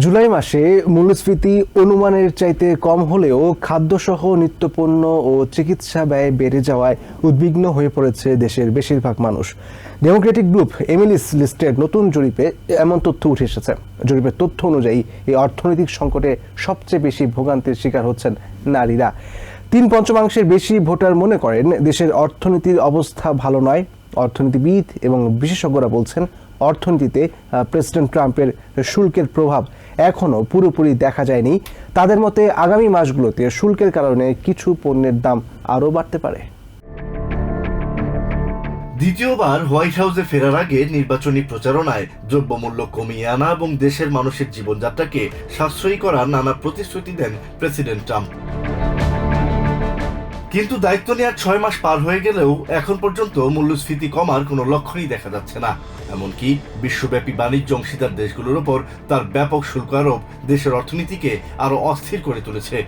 জুলাই মাসে মূল্যস্ফীতি অনুমানের চাইতে কম হলেও খাদ্যসহ নিত্যপণ্য ও চিকিৎসা ব্যয় বেড়ে যাওয়ায় উদ্বিগ্ন হয়ে পড়েছে দেশের বেশিরভাগ মানুষ। ডেমোক্রেটিক গ্রুপ এমিলিস লিস্টের নতুন জরিপে এমন তথ্য উঠে এসেছে। জরিপের তথ্য অনুযায়ী এই অর্থনৈতিক সংকটে সবচেয়ে বেশি ভোগান্তির শিকার হচ্ছেন নারীরা। তিন পঞ্চমাংশের বেশি ভোটার মনে করেন, দেশের অর্থনীতির অবস্থা ভালো নয়। অর্থনীতিবিদ এবং বিশেষজ্ঞরা বলছেন অর্থনীতিতে প্রেসিডেন্ট ট্রাম্পের শুল্কের প্রভাব এখনও পুরোপুরি দেখা যায়নি। তাদের মতে আগামী মাসগুলোতে শুল্কের কারণে কিছু পণ্যের দাম আরও বাড়তে পারে। দ্বিতীয়বার হোয়াইট হাউসে ফেরার আগে নির্বাচনী প্রচারণায় দ্রব্যমূল্য কমিয়ে আনা এবং দেশের মানুষের জীবনযাত্রাকে সাশ্রয়ী করার নানা প্রতিশ্রুতি দেন প্রেসিডেন্ট ট্রাম্প। কিন্তু দায়িত্ব নেওয়ার ছয় মাস পার হয়ে গেলেও এখন পর্যন্ত মূল্যস্ফীতি কমার কোনো লক্ষণই দেখা যাচ্ছে না। এমনকি বিশ্বব্যাপী বাণিজ্য অংশীদার দেশগুলোর ওপর তার ব্যাপক শুল্ক আরোপ দেশের অর্থনীতিকে আরও অস্থির করে তুলেছে।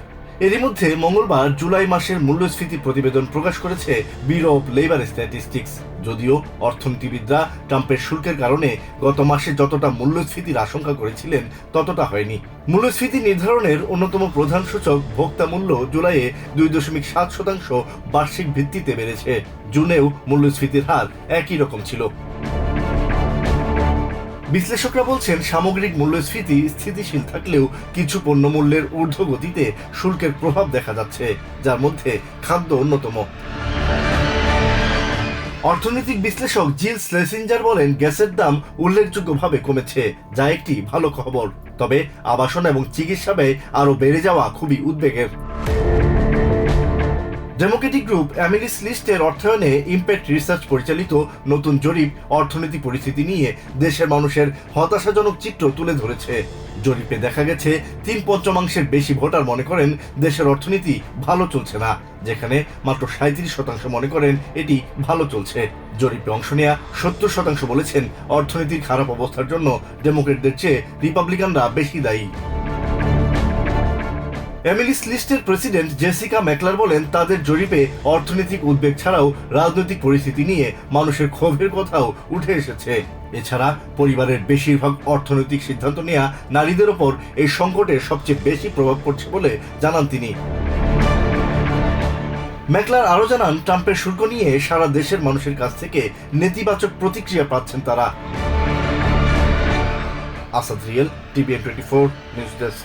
এরই মধ্যে মঙ্গলবার জুলাই মাসের মূল্যস্ফীতি প্রতিবেদন প্রকাশ করেছে ব্যুরো অফ লেবার স্ট্যাটিস্টিক্স। যদিও অর্থনীতিবিদরা ট্রাম্পের শুল্কের কারণে গত মাসে যতটা মূল্যস্ফীতির আশঙ্কা করেছিলেন, ততটা হয়নি। মূল্যস্ফীতি নির্ধারণের অন্যতম প্রধান সূচক ভোক্তা মূল্য জুলাইয়ে দুই দশমিক সাত শতাংশ বার্ষিক ভিত্তিতে বেড়েছে। জুনেও মূল্যস্ফীতির হার একই রকম ছিল। বিশ্লেষকরা বলছেন, সামগ্রিক মূল্যস্ফীতি স্থিতিশীল থাকলেও কিছু পণ্য মূল্যের ঊর্ধ্বগতিতে শুল্কের প্রভাব দেখা যাচ্ছে, যার মধ্যে খাদ্য অন্যতম। অর্থনৈতিক বিশ্লেষক জিল স্লেসিঞ্জার বলেন, গ্যাসের দাম উল্লেখযোগ্যভাবে কমেছে, যা একটি ভালো খবর। তবে আবাসন এবং চিকিৎসা ব্যয় আরও বেড়ে যাওয়া খুবই উদ্বেগের। ডেমোক্রেটিক গ্রুপ অ্যামিলিস লিস্টের অর্থায়নে ইম্প্যাক্ট রিসার্চ পরিচালিত নতুন জরিপ অর্থনীতি পরিস্থিতি নিয়ে দেশের মানুষের হতাশাজনক চিত্র তুলে ধরেছে। জরিপে দেখা গেছে, তিন পঞ্চমাংশের বেশি ভোটার মনে করেন দেশের অর্থনীতি ভালো চলছে না, যেখানে মাত্র সাঁত্রিশ শতাংশ মনে করেন এটি ভালো চলছে। জরিপে অংশ নেওয়া সত্তর শতাংশ বলেছেন অর্থনীতির খারাপ অবস্থার জন্য ডেমোক্রেটদের চেয়ে রিপাবলিকানরা বেশি দায়ী। এমিলিস লিস্টের প্রেসিডেন্ট জেসিকা ম্যাকলার বলেন, তাদের জরিপে অর্থনৈতিক উদ্বেগ ছাড়াও রাজনৈতিক পরিস্থিতি নিয়ে মানুষের ক্ষোভের কথাও উঠে এসেছে। এছাড়া পরিবারের বেশিরভাগ অর্থনৈতিক সিদ্ধান্ত নেওয়া নারীদের ওপর এই সংকটের সবচেয়ে বেশি প্রভাব পড়ছে বলে জানান তিনি। ম্যাকলার আরও জানান, ট্রাম্পের শুল্ক নিয়ে সারা দেশের মানুষের কাছ থেকে নেতিবাচক প্রতিক্রিয়া পাচ্ছেন তারা। Asad real, TVN twenty four, news desk.